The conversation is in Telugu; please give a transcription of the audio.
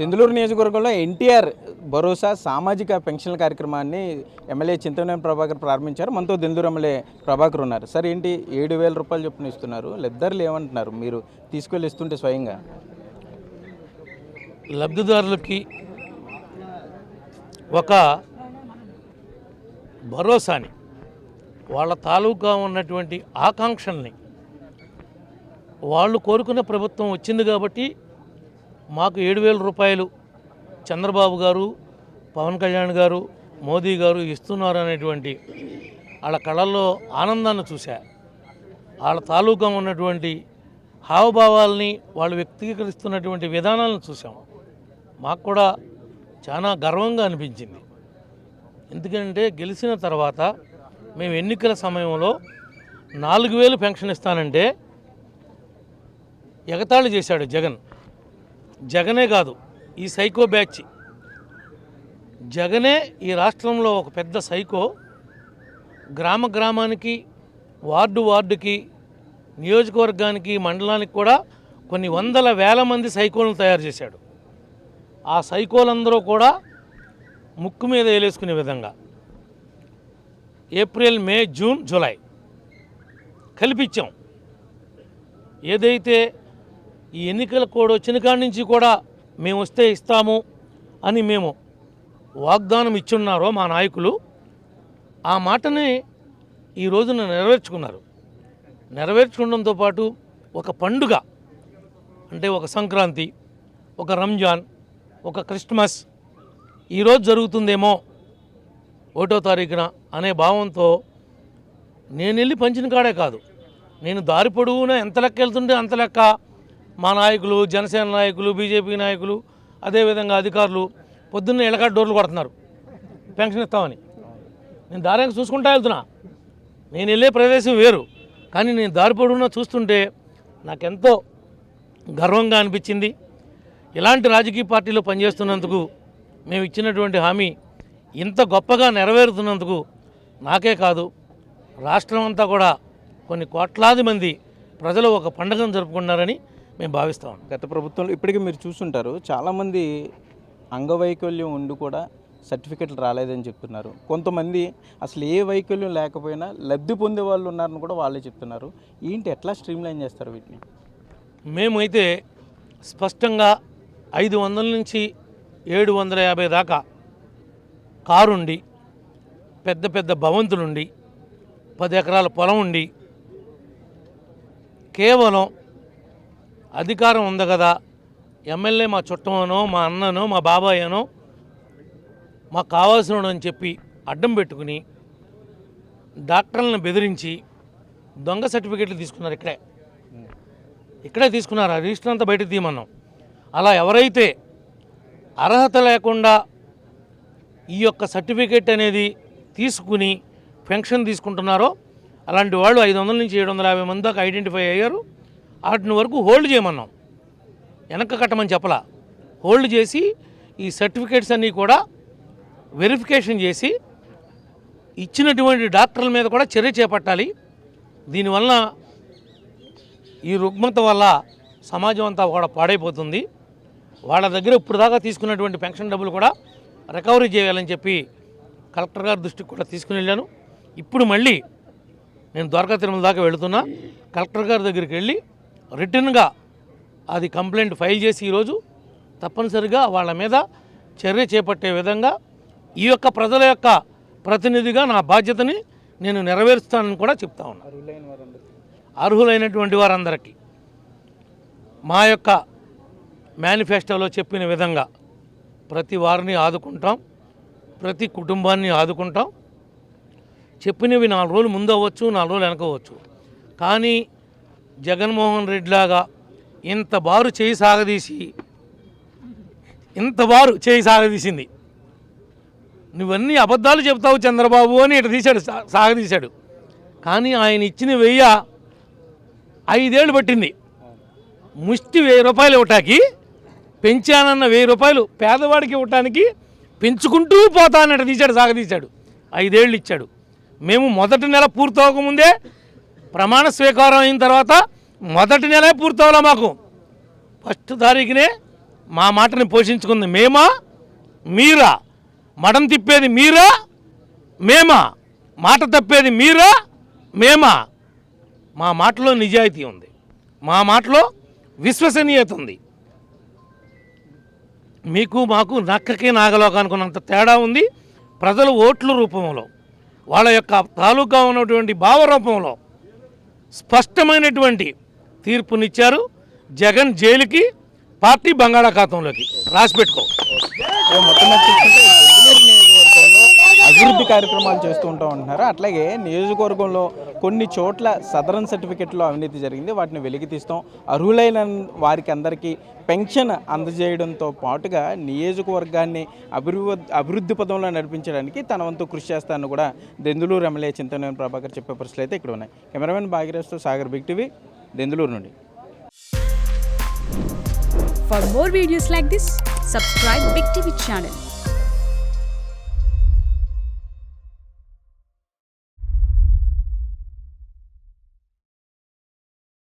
దెందులూరు నియోజకవర్గంలో ఎన్టీఆర్ భరోసా సామాజిక పెన్షన్ల కార్యక్రమాన్ని ఎమ్మెల్యే చింతనేని ప్రభాకర్ ప్రారంభించారు. మనతో దెందులూరు ఎమ్మెల్యే ప్రభాకర్ ఉన్నారు. సార్ ఏంటి ఏడు వేల రూపాయలు చొప్పున ఇస్తున్నారు? లబ్ధిదారులు ఏమంటున్నారు? మీరు తీసుకెళ్ళి ఇస్తుంటే స్వయంగా. లబ్ధిదారులకి ఒక భరోసాని వాళ్ళ తాలూకా ఉన్నటువంటి ఆకాంక్షల్ని వాళ్ళు కోరుకున్న ప్రభుత్వం వచ్చింది కాబట్టి మాకు ఏడు వేల రూపాయలు చంద్రబాబు గారు పవన్ కళ్యాణ్ గారు మోదీ గారు ఇస్తున్నారు అనేటువంటి వాళ్ళ కళల్లో ఆనందాన్ని చూశా. వాళ్ళ తాలూకా ఉన్నటువంటి హావభావాల్ని వాళ్ళు వ్యక్తీకరిస్తున్నటువంటి విధానాలను చూసాము మాకు కూడా చాలా గర్వంగా అనిపించింది. ఎందుకంటే గెలిచిన తర్వాత మేము ఎన్నికల సమయంలో నాలుగు వేలు పెన్షన్ ఇస్తానంటే ఎగతాళి చేశాడు జగన్. జగనే కాదు ఈ సైకో బ్యాచ్. జగనే ఈ రాష్ట్రంలో ఒక పెద్ద సైకో. గ్రామ గ్రామానికి వార్డు వార్డుకి నియోజకవర్గానికి మండలానికి కూడా కొన్ని వందల వేల మంది సైకోలను తయారు చేశాడు. ఆ సైకోలందరూ కూడా ముక్కు మీద వేలేసుకునే విధంగా. ఏప్రిల్ మే జూన్ జూలై కల్పించాం ఏదైతే ఈ ఎన్నికల కోడ్ వచ్చిన కాడి నుంచి కూడా మేము వస్తే ఇస్తాము అని మేము వాగ్దానం ఇచ్చున్నారో మా నాయకులు. ఆ మాటని ఈ రోజున నెరవేర్చుకున్నారు. నెరవేర్చుకోవడంతో పాటు ఒక పండుగ అంటే ఒక సంక్రాంతి ఒక రంజాన్ ఒక క్రిస్మస్ ఈరోజు జరుగుతుందేమో ఒకటో తారీఖున అనే భావంతో నేను వెళ్ళి పంచిన కాడే కాదు. నేను దారి పొడవునా ఎంత లెక్క వెళ్తుంటే అంత లెక్క మా నాయకులు జనసేన నాయకులు బీజేపీ నాయకులు అదేవిధంగా అధికారులు పొద్దున్నే ఎలకాడ డోర్లు కొడుతున్నారు. పెన్షన్ ఇస్తామని. నేను దారిగా చూసుకుంటా వెళ్తున్నా. నేను వెళ్ళే ప్రదేశం వేరు. కానీ నేను దారి పొడవునా చూస్తుంటే నాకెంతో గర్వంగా అనిపించింది. ఇలాంటి రాజకీయ పార్టీలో పనిచేస్తున్నందుకు మేము ఇచ్చినటువంటి హామీ ఇంత గొప్పగా నెరవేరుతున్నందుకు నాకే కాదు రాష్ట్రం అంతా కూడా కొన్ని కోట్లాది మంది ప్రజలు ఒక పండుగను జరుపుకున్నారని మేము భావిస్తాం. గత ప్రభుత్వంలో ఇప్పటికీ మీరు చూస్తుంటారు చాలామంది అంగవైకల్యం ఉండి కూడా సర్టిఫికెట్లు రాలేదని చెప్తున్నారు. కొంతమంది అసలు ఏ వైకల్యం లేకపోయినా లబ్ధి పొందే వాళ్ళు ఉన్నారని కూడా వాళ్ళే చెప్తున్నారు. ఏంటి ఎట్లా స్ట్రీమ్లైన్ చేస్తారు వీటిని? మేమైతే స్పష్టంగా ఐదు వందల నుంచి ఏడు వందల యాభై దాకా కారుండి పెద్ద పెద్ద భవంతులుండి పది ఎకరాల పొలం ఉండి కేవలం అధికారం ఉంది కదా. ఎమ్మెల్యే మా చుట్టమనో మా అన్ననో మా బాబాయనో మాకు కావాల్సిన అని చెప్పి అడ్డం పెట్టుకుని డాక్టర్లను బెదిరించి దొంగ సర్టిఫికెట్లు తీసుకున్నారు ఇక్కడే. ఇక్కడే తీసుకున్నారు. ఆ రిజిస్టర్ అంతా బయటకు తీయమన్నాం. అలా ఎవరైతే అర్హత లేకుండా ఈ యొక్క సర్టిఫికేట్ అనేది తీసుకుని పెన్షన్ తీసుకుంటున్నారో అలాంటి వాళ్ళు ఐదు వందల నుంచి ఏడు వందల యాభై మంది దాకా ఐడెంటిఫై అయ్యారు. వాటిని వరకు హోల్డ్ చేయమన్నాం. వెనక్కి కట్టమని చెప్పలా. హోల్డ్ చేసి ఈ సర్టిఫికేట్స్ అన్నీ కూడా వెరిఫికేషన్ చేసి ఇచ్చినటువంటి డాక్టర్ల మీద కూడా చర్య చేపట్టాలి. దీనివల్ల ఈ రుగ్మత వల్ల సమాజం అంతా కూడా పాడైపోతుంది. వాళ్ళ దగ్గర ఇప్పుడు దాకా తీసుకున్నటువంటి పెన్షన్ డబ్బులు కూడా రికవరీ చేయాలని చెప్పి కలెక్టర్ గారి దృష్టికి కూడా తీసుకుని వెళ్ళాను. ఇప్పుడు మళ్ళీ నేను ద్వారకా తిరుమల దాకా వెళుతున్నా. కలెక్టర్ గారి దగ్గరికి వెళ్ళి రిటర్న్గా అది కంప్లైంట్ ఫైల్ చేసి ఈరోజు తప్పనిసరిగా వాళ్ళ మీద చర్య చేపట్టే విధంగా ఈ యొక్క ప్రజల యొక్క ప్రతినిధిగా నా బాధ్యతని నేను నెరవేరుస్తానని కూడా చెప్తా ఉన్నాను అర్హులైనటువంటి వారందరికీ మా యొక్క మేనిఫెస్టోలో చెప్పిన విధంగా ప్రతి వారిని ఆదుకుంటాం ప్రతి కుటుంబాన్ని ఆదుకుంటాం. చెప్పినవి నాలుగు రోజులు ముందు అవ్వచ్చు నాలుగు రోజులు వెనకవచ్చు కానీ జగన్మోహన్ రెడ్డి లాగా ఇంత బారు చేయి సాగదీసి ఇంత బారు చేయి సాగదీసింది. నువ్వన్నీ అబద్ధాలు చెప్తావు చంద్రబాబు అని ఇటు తీశాడు సాగదీశాడు. కానీ ఆయన ఇచ్చిన వెయ్య ఐదేళ్ళు పట్టింది. ముష్టి వెయ్యి రూపాయలు ఇవ్వటానికి పెంచానన్న వెయ్యి రూపాయలు పేదవాడికి ఇవ్వటానికి పెంచుకుంటూ పోతానట తీశాడు సాగదీశాడు. ఐదేళ్ళు ఇచ్చాడు. మేము మొదటి నెల పూర్తవకముందే ప్రమాణ స్వీకారం అయిన తర్వాత మొదటి నెలే పూర్తవలే మాకు. ఫస్ట్ తారీఖునే మా మాటని పోషించుకుంది మేమా? మీరా? మడం తిప్పేది మీరా? మేమా? మాట తప్పేది మీరా? మేమా? మా మాటలో నిజాయితీ ఉంది. మా మాటలో విశ్వసనీయత ఉంది. మీకు మాకు నక్కకి నాగలోకానుకున్నంత తేడా ఉంది. ప్రజలు ఓట్ల రూపంలో వాళ్ళ యొక్క తాలూకా ఉన్నటువంటి భావరూపంలో స్పష్టమైనటువంటి తీర్పునిచ్చారు. జగన్ జైలుకి పార్టీ బంగాళాఖాతంలోకి. రాసి పెట్టుకో. మొత్తం అభివృద్ధి కార్యక్రమాలు చేస్తూ ఉంటాం అంటున్నారు అట్లాగే నియోజకవర్గంలో కొన్ని చోట్ల సదరన్ సర్టిఫికెట్లో అవినీతి జరిగింది. వాటిని వెలికి తీస్తాం. అర్హులైన వారికి అందరికీ పెన్షన్ అందజేయడంతో పాటుగా నియోజకవర్గాన్ని అభివృద్ధి అభివృద్ధి పదంలో నడిపించడానికి తన వంతు కృషి చేస్తానని కూడా దెందులూరు ఎమ్మెల్యే చింతనేని ప్రభాకర్ చెప్పే పరిస్థితులు అయితే ఇక్కడ ఉన్నాయి కెమెరామెన్ భాగీరథ్తో సాగర్ బిగ్ టీవీ దెందులూరు నుండి. For more videos like this, subscribe Big TV channel.